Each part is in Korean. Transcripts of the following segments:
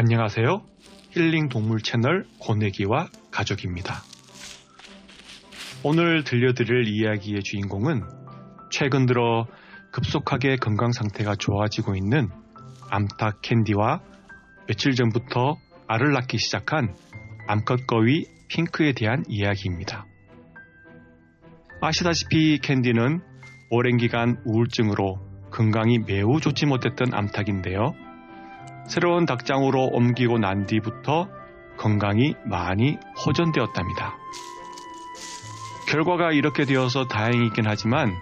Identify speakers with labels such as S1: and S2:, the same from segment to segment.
S1: 안녕하세요. 힐링 동물 채널 고내기와 가족입니다. 오늘 들려드릴 이야기의 주인공은 최근 들어 급속하게 건강 상태가 좋아지고 있는 암탉 캔디와 며칠 전부터 알을 낳기 시작한 암컷거위 핑크에 대한 이야기입니다. 아시다시피 캔디는 오랜 기간 우울증으로 건강이 매우 좋지 못했던 암탉인데요. 새로운 닭장으로 옮기고 난 뒤부터 건강이 많이 호전되었답니다. 결과가 이렇게 되어서 다행이긴 하지만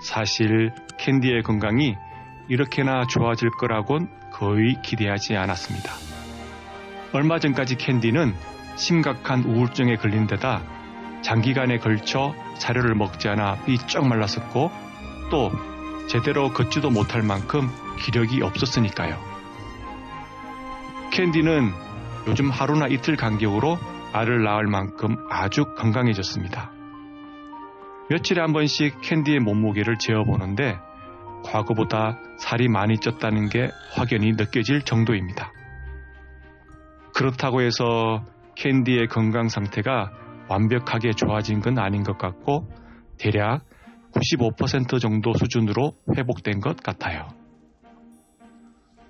S1: 사실 캔디의 건강이 이렇게나 좋아질 거라곤 거의 기대하지 않았습니다. 얼마 전까지 캔디는 심각한 우울증에 걸린 데다 장기간에 걸쳐 사료를 먹지 않아 삐쩍 말랐었고 또 제대로 걷지도 못할 만큼 기력이 없었으니까요. 캔디는 요즘 하루나 이틀 간격으로 알을 낳을 만큼 아주 건강해졌습니다. 며칠에 한 번씩 캔디의 몸무게를 재어보는데 과거보다 살이 많이 쪘다는 게 확연히 느껴질 정도입니다. 그렇다고 해서 캔디의 건강 상태가 완벽하게 좋아진 건 아닌 것 같고 대략 95% 정도 수준으로 회복된 것 같아요.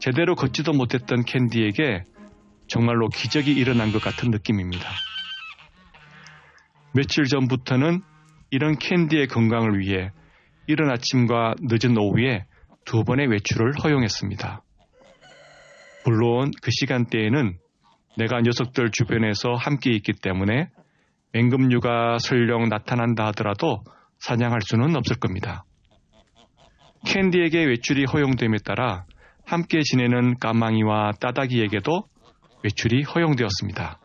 S1: 제대로 걷지도 못했던 캔디에게 정말로 기적이 일어난 것 같은 느낌입니다. 며칠 전부터는 이런 캔디의 건강을 위해 이른 아침과 늦은 오후에 두 번의 외출을 허용했습니다. 물론 그 시간대에는 내가 녀석들 주변에서 함께 있기 때문에 맹금류가 설령 나타난다 하더라도 사냥할 수는 없을 겁니다. 캔디에게 외출이 허용됨에 따라 함께 지내는 까망이와 따다기에게도 외출이 허용되었습니다.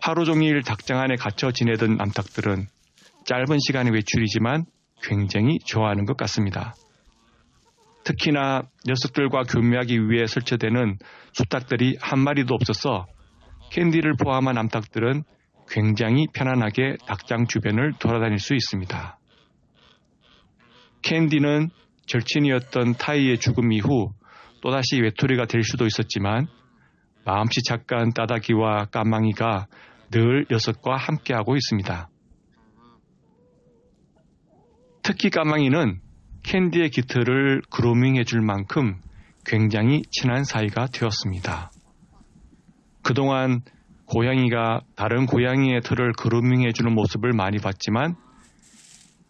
S1: 하루 종일 닭장 안에 갇혀 지내던 암탉들은 짧은 시간의 외출이지만 굉장히 좋아하는 것 같습니다. 특히나 녀석들과 교미하기 위해 설치되는 수탉들이 한 마리도 없어서 캔디를 포함한 암탉들은 굉장히 편안하게 닭장 주변을 돌아다닐 수 있습니다. 캔디는 절친이었던 타이의 죽음 이후 또다시 외톨이가 될 수도 있었지만 마음씨 착한 따다기와 까망이가 늘 녀석과 함께하고 있습니다. 특히 까망이는 캔디의 깃털을 그루밍해 줄 만큼 굉장히 친한 사이가 되었습니다. 그동안 고양이가 다른 고양이의 털을 그루밍해 주는 모습을 많이 봤지만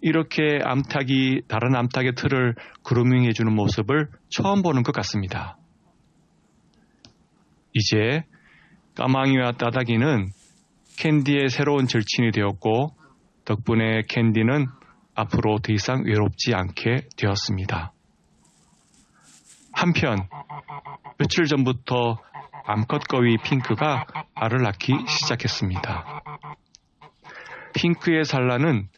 S1: 이렇게 암탉이 다른 암탉의 털을 그루밍해 주는 모습을 처음 보는 것 같습니다. 이제 까망이와 따다기는 캔디의 새로운 절친이 되었고 덕분에 캔디는 앞으로 더 이상 외롭지 않게 되었습니다. 한편 며칠 전부터 암컷 거위 핑크가 알을 낳기 시작했습니다. 핑크의 산란은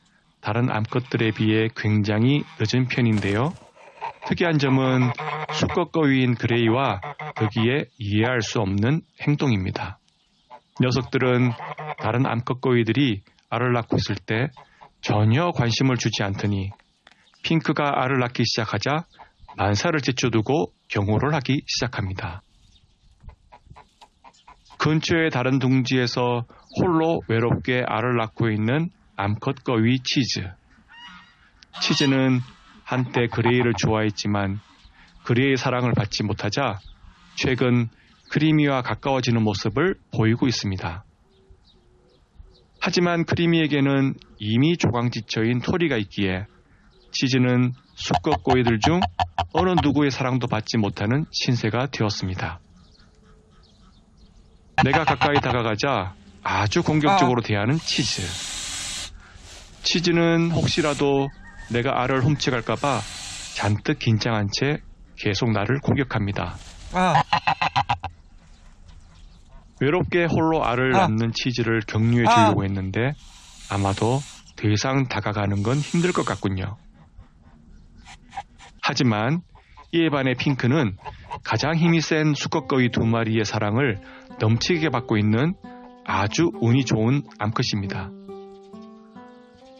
S1: 다른 암컷들에 비해 굉장히 늦은 편인데요. 특이한 점은 수컷 거위인 그레이와 거기에 이해할 수 없는 행동입니다. 녀석들은 다른 암컷 거위들이 알을 낳고 있을 때 전혀 관심을 주지 않더니 핑크가 알을 낳기 시작하자 만사를 제쳐두고 경호를 하기 시작합니다. 근처의 다른 둥지에서 홀로 외롭게 알을 낳고 있는 암컷 거위 치즈. 치즈는 한때 그레이를 좋아했지만 그레이의 사랑을 받지 못하자 최근 크리미와 가까워지는 모습을 보이고 있습니다. 하지만 크리미에게는 이미 조강지처인 토리가 있기에 치즈는 수컷 고이들 중 어느 누구의 사랑도 받지 못하는 신세가 되었습니다. 내가 가까이 다가가자 아주 공격적으로 대하는 치즈. 치즈는 혹시라도 내가 알을 훔쳐갈까봐 잔뜩 긴장한 채 계속 나를 공격합니다.
S2: 아,
S1: 외롭게 홀로 알을
S2: 아.
S1: 낳는 치즈를 격려해 주려고 했는데 아마도 더 이상 다가가는 건 힘들 것 같군요. 하지만 이에 반해 핑크는 가장 힘이 센 수컷거위 두 마리의 사랑을 넘치게 받고 있는 아주 운이 좋은 암컷입니다.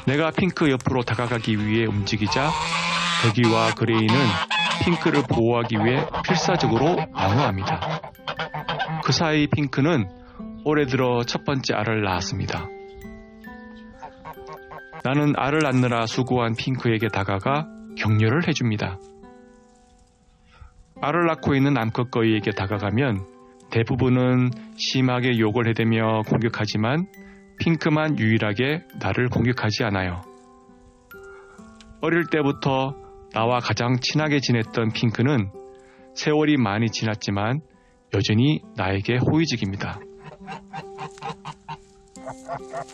S1: 내가 핑크 옆으로 다가가기 위해 움직이자 거기와 그레이는 핑크를 보호하기 위해 필사적으로 방어합니다. 그 사이 핑크는 올해 들어 첫 번째 알을 낳았습니다. 나는 알을 낳느라 수고한 핑크에게 다가가 격려를 해줍니다. 알을 낳고 있는 암컷 거위에게 다가가면 대부분은 심하게 욕을 해대며 공격하지만 핑크만 유일하게 나를 공격하지 않아요. 어릴 때부터 나와 가장 친하게 지냈던 핑크는 세월이 많이 지났지만 여전히 나에게 호의적입니다.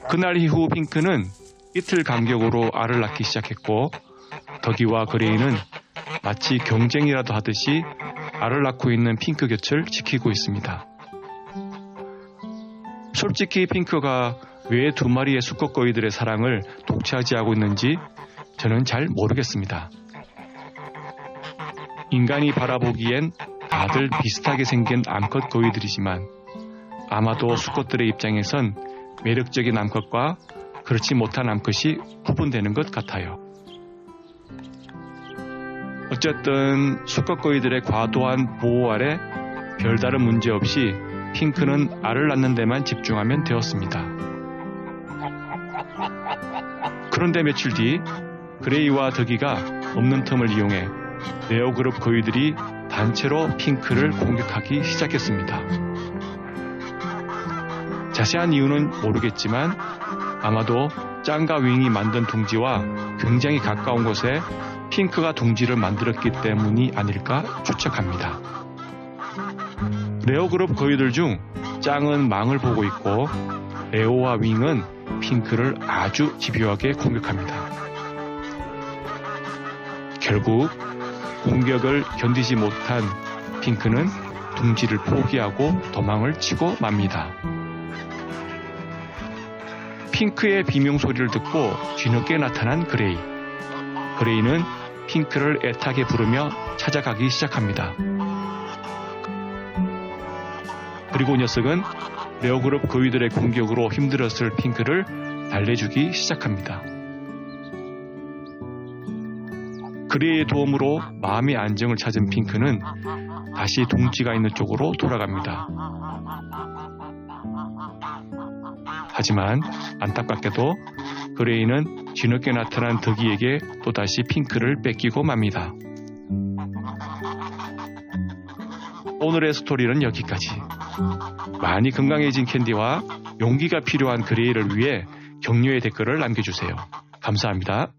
S1: 그날 이후 핑크는 이틀 간격으로 알을 낳기 시작했고 덕이와 그레이는 마치 경쟁이라도 하듯이 알을 낳고 있는 핑크 곁을 지키고 있습니다. 솔직히 핑크가 왜 두 마리의 수컷거위들의 사랑을 독차지하고 있는지 저는 잘 모르겠습니다. 인간이 바라보기엔 다들 비슷하게 생긴 암컷 거위들이지만 아마도 수컷들의 입장에선 매력적인 암컷과 그렇지 못한 암컷이 구분되는 것 같아요. 어쨌든 수컷거위들의 과도한 보호 아래 별다른 문제 없이 핑크는 알을 낳는 데만 집중하면 되었습니다. 그런데 며칠 뒤 그레이와 덕이가 없는 틈을 이용해 네오그룹 거위들이 단체로 핑크를 공격하기 시작했습니다. 자세한 이유는 모르겠지만 아마도 짱과 윙이 만든 둥지와 굉장히 가까운 곳에 핑크가 둥지를 만들었기 때문이 아닐까 추측합니다. 레오그룹 거위들 중 짱은 망을 보고 있고 레오와 윙은 핑크를 아주 집요하게 공격합니다. 결국 공격을 견디지 못한 핑크는 둥지를 포기하고 도망을 치고 맙니다. 핑크의 비명 소리를 듣고 뒤늦게 나타난 그레이. 그레이는 핑크를 애타게 부르며 찾아가기 시작합니다. 그리고 녀석은 레오그룹 거위들의 공격으로 힘들었을 핑크를 달래주기 시작합니다. 그레이의 도움으로 마음의 안정을 찾은 핑크는 다시 둥지가 있는 쪽으로 돌아갑니다. 하지만 안타깝게도 그레이는 뒤늦게 나타난 덕이에게 또다시 핑크를 뺏기고 맙니다. 오늘의 스토리는 여기까지. 많이 건강해진 캔디와 용기가 필요한 그레이를 위해 격려의 댓글을 남겨주세요. 감사합니다.